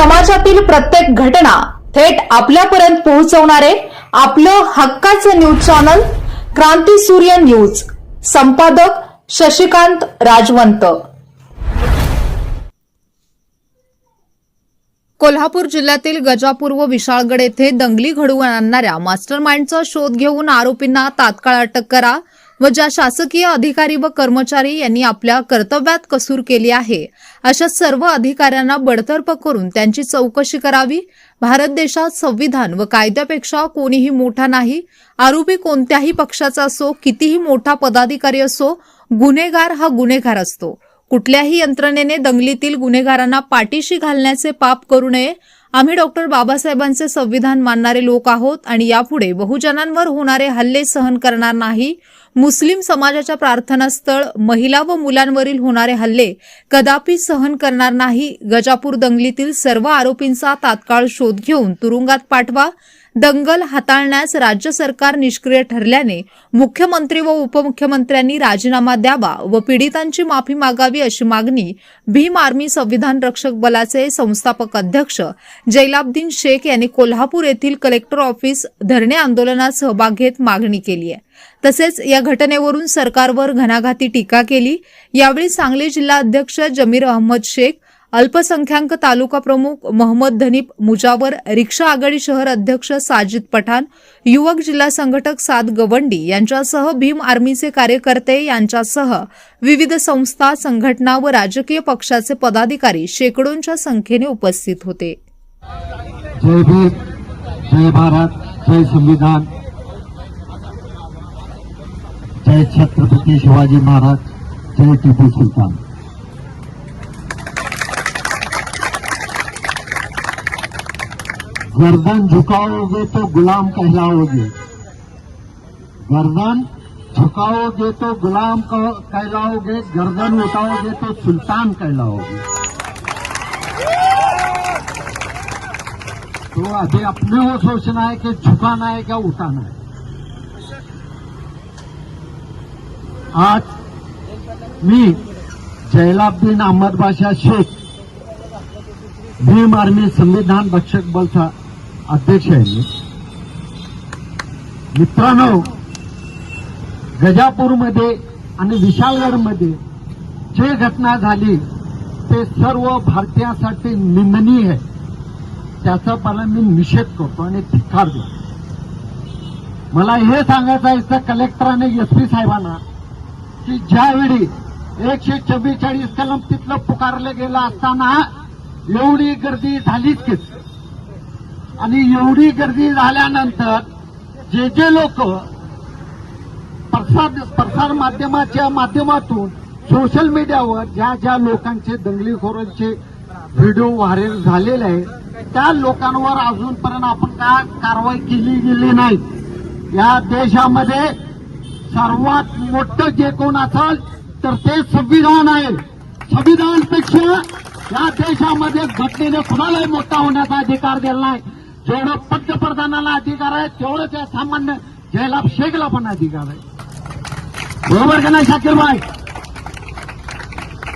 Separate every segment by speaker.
Speaker 1: समाजातील प्रत्येक घटना थेट आपल्यापर्यंत पोहोचवणारे आपलं हक्काचं न्यूज चॅनल क्रांती सूर्य न्यूज. संपादक शशिकांत राजवंत. कोल्हापूर जिल्ह्यातील गजापूर व विशाळगड येथे दंगली घडवून आणणाऱ्या मास्टरमाइंडचा शोध घेऊन आरोपींना तात्काळ अटक करा. व ज्या शासकीय अधिकारी व कर्मचारी यांनी आपल्या कर्तव्यात कसूर केली आहे अशा सर्व अधिकाऱ्यांना बडतर्फ करून त्यांची चौकशी करावी. भारत देशात संविधान व कायद्यापेक्षा कोणीही मोठा नाही. आरोपी कोणत्याही पक्षाचा असो कितीही मोठा पदाधिकारी असो गुन्हेगार हा गुन्हेगार असतो. कुठल्याही यंत्रणेने दंगलीतील गुन्हेगारांना पाठीशी घालण्याचे पाप करू नये. आम्ही डॉक्टर बाबासाहेबांचे संविधान मानणारे लोक आहोत आणि यापुढे बहुजनांवर होणारे हल्ले सहन करणार नाही. मुस्लिम समाजाच्या प्रार्थनास्थळ महिला व मुलांवरील होणारे हल्ले कदापि सहन करणार नाही. गजापूर दंगलीतील सर्व आरोपींचा तात्काळ शोध घेऊन तुरुंगात पाठवा. दंगल हाताळण्यास राज्य सरकार निष्क्रिय ठरल्याने मुख्यमंत्री व उपमुख्यमंत्र्यांनी राजीनामा द्यावा व पीडितांची माफी मागावी अशी मागणी भीम आर्मी संविधान रक्षक बलाचे संस्थापक अध्यक्ष जैलाब्दीन शेख यांनी कोल्हापूर येथील कलेक्टर ऑफिस धरणे आंदोलनात सहभाग घेत मागणी केली आहे. तसेच या घटनेवरून सरकारवर घणाघाती टीका केली. यावेळी सांगली जिल्हा अध्यक्ष जमीर अहमद शेख अल्पसंख्याक तालुका प्रमुख मोहम्मद धनीप मुजावर रिक्षा आघाडी शहर अध्यक्ष साजिद पठाण युवक जिल्हा संघटक साद गवंडी यांच्यासह भीम आर्मीचे कार्यकर्ते यांच्यासह विविध संस्था संघटना व राजकीय पक्षाचे पदाधिकारी शेकडोंच्या संख्येने उपस्थित होते.
Speaker 2: जय भीम जय भारत जय संविधान. जय छत्रपती शिवाजी महाराज जय टिपू सुलतान. गर्दन झुकाओगे तो गुलाम कहलाओगे. गर्दन झुकाओगे तो गुलाम कहलाओगे गर्दन उठाओगे तो सुल्तान कहलाओगे. तो अभी अपने को सोचना है कि झुकाना है क्या उठाना है? आज मी जैलाब्दीन अहमद बादशाह शेख भीम आर्मी संविधान रक्षक बलचा अध्यक्ष आहे मित्रांनो गजापूरमध्ये आणि विशालगडमध्ये जे घटना झाली ते सर्व भारतीयांसाठी निंदनीय आहे. त्याचा मला मी निषेध करतो आणि धिक्कार देतो. मला हे सांगायचं आहे तर कलेक्टर आणि साहेबांना की ज्यावेळी एकशे चव्वेचाळीस कलम तिथलं पुकारलं गेलं असताना एवढी गर्दी झालीच की. आणि एवढी गर्दी झाल्यानंतर जे जे लोक प्रसार प्रसार माध्यमाच्या माध्यमातून सोशल मीडियावर ज्या ज्या लोकांचे दंगलीखोरांचे व्हिडिओ व्हायरल झालेले आहेत त्या लोकांवर अजूनपर्यंत आपण काय कारवाई केली गेली नाही? या देशामध्ये सर्वात मोठं जे कोण असाल तर ते संविधान आहे. संविधानपेक्षा या देशामध्ये घटनेने कुणालाही मोठा होण्याचा अधिकार दिला नाही. जेवढं पंतप्रधानाला अधिकार आहे तेवढं त्या सामान्य जयलाब शेखला पण अधिकार आहे. बरोबर का नाही शाकीर भाई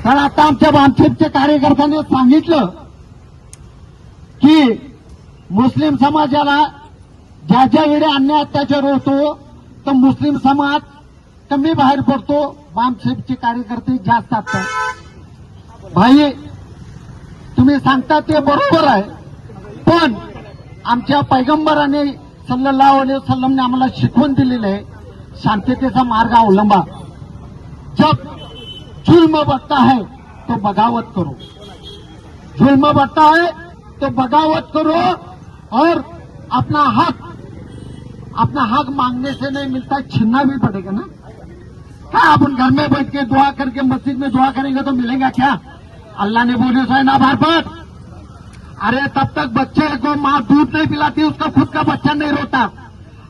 Speaker 2: तर आता आमच्या भामशेपच्या कार्यकर्त्यांनी सांगितलं की मुस्लिम समाजाला ज्या ज्या वेळी अन्याय अत्याचार होतो तर मुस्लिम समाज कमी बाहेर पडतो. बामसेबचे कार्यकर्ते जास्त असतात. भाई तुम्ही सांगता ते बरोबर आहे. पण आमच्या पैगंबराने सल्लल्लाहु अलैहि वसल्लमने आम्हाला शिकवण दिलेलं आहे. शांततेचा मार्ग अवलंबा. जग जुल्म बघता है तो बगावत करो. जुल्म बघता है तो बगावत करो और अपना हक अपना हक मांगने से नहीं मिलता, छीनना भी पड़ेगा ना। क्या अपन घर में बैठ के दुआ करके मस्जिद में दुआ करेंगे तो मिलेगा क्या? अल्लाह ने बोले सो ना बार बार अरे, तब तक बच्चे को माँ दूध नहीं पिलाती, उसका खुद का बच्चा नहीं रोता।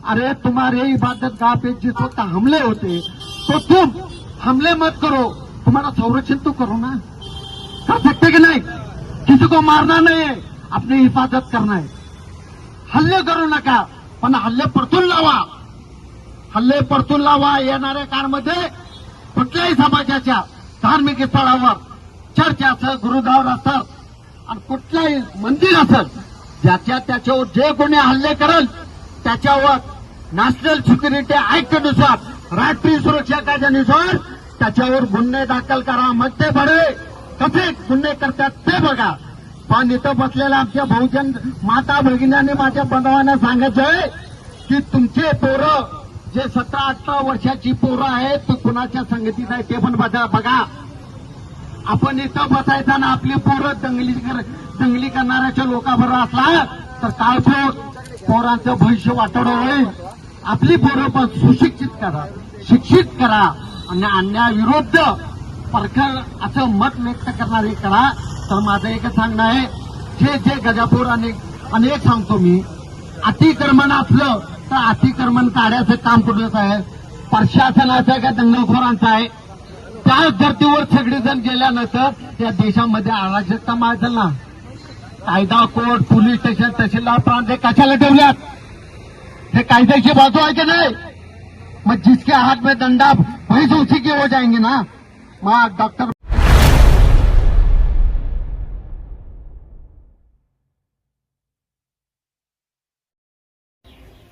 Speaker 2: अरे, तुम्हारे इबादत गाह पे जिस वक्त हमले होते तो तुम हमले मत करो। तुम्हारा संरक्षण तो करो ना। कर सकते कि नहीं? किसी को मारना नहीं है, अपनी हिफाजत करना है। हल्ले करू नका पण हल्ले परतून लावा. हल्ले परतून लावा येणाऱ्या काळमध्ये कुठल्याही समाजाच्या धार्मिक स्थळावर चर्च असं गुरुद्वार असं आणि कुठल्याही मंदिर असेल ज्याच्या त्याच्यावर जे कोणी हल्ले करेल त्याच्यावर नॅशनल सिक्युरिटी ऍक्टनुसार राष्ट्रीय सुरक्षा कायद्यानुसार त्याच्यावर गुन्हे दाखल करा. मग ते बरे. कसे गुन्हे करतात ते बघा. पण इथं बसलेल्या आमच्या बहुजन माता भगिन्यांनी माझ्या बंधवांना सांगायचंय की तुमचे पोरं जे सतरा अठरा वर्षाची पोरं आहेत ते कुणाच्या संगतीत आहे ते पण बघा बघा. आपण इथं बसायचा ना आपली पोरं दंगली दंगली करणाऱ्याच्या लोकांबरोबर असला तर काय पोरांचं भविष्य वाटोळं होईल. आपली पोरं पण सुशिक्षित करा शिक्षित करा आणि अन्यायाविरुद्ध परखड असं मत व्यक्त करणारे करा. तर माझं एकच सांगणं आहे. जे जे गजापूर अनेक अनेक सांगतो मी अतिक्रमण असलं तर अतिक्रमण काढायचं काम कुठलंच आहे? प्रशासनाचं का दंगलखोरांचं आहे? त्या धर्तीवर सगळेजण गेल्यानंतर या देशामध्ये अराजकता माजेल ना. कायदा कोर्ट पोलीस स्टेशन तहसीलदार प्रांत हे कशाला ठेवल्यात? हे कायद्याची बाजू आहे की नाही? मग जिसके हात में दंडा वही उसी की हो जाएंगे ना? मग डॉक्टर